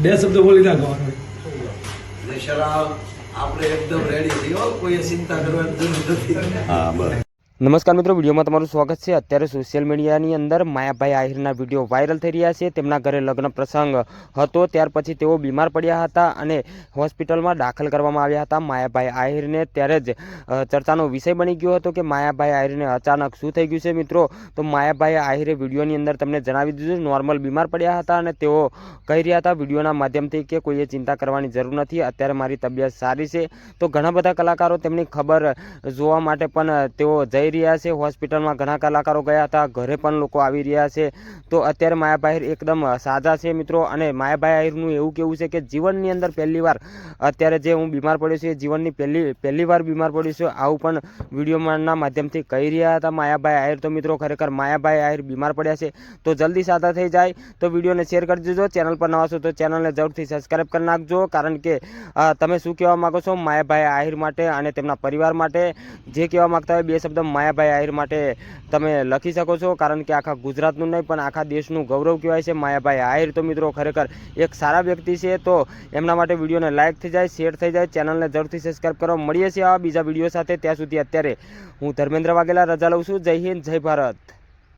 બે શબ્દ બોલી નાખવાનો આપણે એકદમ રેડી છીએ હો કોઈ ચિંતા કરવાની જરૂર નથી. હા નમસ્કાર મિત્રો, વિડીયોમાં તમારું સ્વાગત છે. અત્યારે સોશિયલ મીડિયાની અંદર માયાભાઈ આહિરના વીડિયો વાયરલ થઈ રહ્યા છે. તેમના ઘરે લગ્ન પ્રસંગ હતો, ત્યાર પછી તેઓ બીમાર પડ્યા હતા અને હોસ્પિટલમાં દાખલ કરવામાં આવ્યા હતા. માયાભાઈ આહિરને ત્યારે જ ચર્ચાનો વિષય બની ગયો હતો કે માયાભાઈ આહિરને અચાનક શું થઈ ગયું છે મિત્રો? તો માયાભાઈ આહિરે વિડીયોની અંદર તમને જણાવી દીધું નોર્મલ બીમાર પડ્યા હતા અને તેઓ કહી રહ્યા હતા, વિડીયોના માધ્યમથી કે કોઈએ ચિંતા કરવાની જરૂર નથી, અત્યારે મારી તબિયત સારી છે. તો ઘણા બધા કલાકારો તેમની ખબર જોવા માટે પણ તેઓ જઈ રહ્યા છે. હોસ્પિટલમાં ઘણા કલાકારો ગયા હતા. ઘરે પણ લોકો આવી રહ્યા છે. તો અત્યારે માયાભાઈ એકદમ સાજા છે મિત્રો. અને માયાભાઈ આહિરનું એવું કેવું છે કે જીવનની અંદર પહેલીવાર અત્યારે જે હું બીમાર પડ્યો છું એ જીવનની પહેલી પહેલીવાર બીમાર પડ્યો છું. આવું પણ વિડીયોના માધ્યમથી કહી રહ્યા હતા માયાભાઈ આહિર. તો મિત્રો ખરેખર માયાભાઈ આહિર બીમાર પડ્યા છે. તો જલ્દી સાજા થઈ જાય. તો વિડીયોને શેર કરી દેજો. ચેનલ પર નવા છો તો ચેનલને જરૂરથી સબસ્ક્રાઈબ કરી નાખજો. કારણ કે તમે શું કહેવા માગો છો? માયાભાઈ આહિર માટે અને તેમના પરિવાર માટે. જે કહેવા માગતા હોય બે શબ્દ માયાભાઈ આહિર માટે તમે લખી શકો છો, કારણ કે આખા ગુજરાતનું નહીં, પણ આખા દેશનું ગૌરવ કહેવાય છે માયાભાઈ આહિર. તો મિત્રો, ખરેખર એક સારા વ્યક્તિ છે, તો એમના માટે વિડીયોને લાઇક થઈ જાય શેર થઈ જાય ચેનલને જરૂરથી સબસ્ક્રાઈબ કરો. મળીએ છીએ આવા બીજા વીડિયો સાથે. ત્યાં સુધી અત્યારે હું ધર્મેન્દ્ર વાઘેલા રજા લઉં છું. જય હિન્દ, જય ભારત.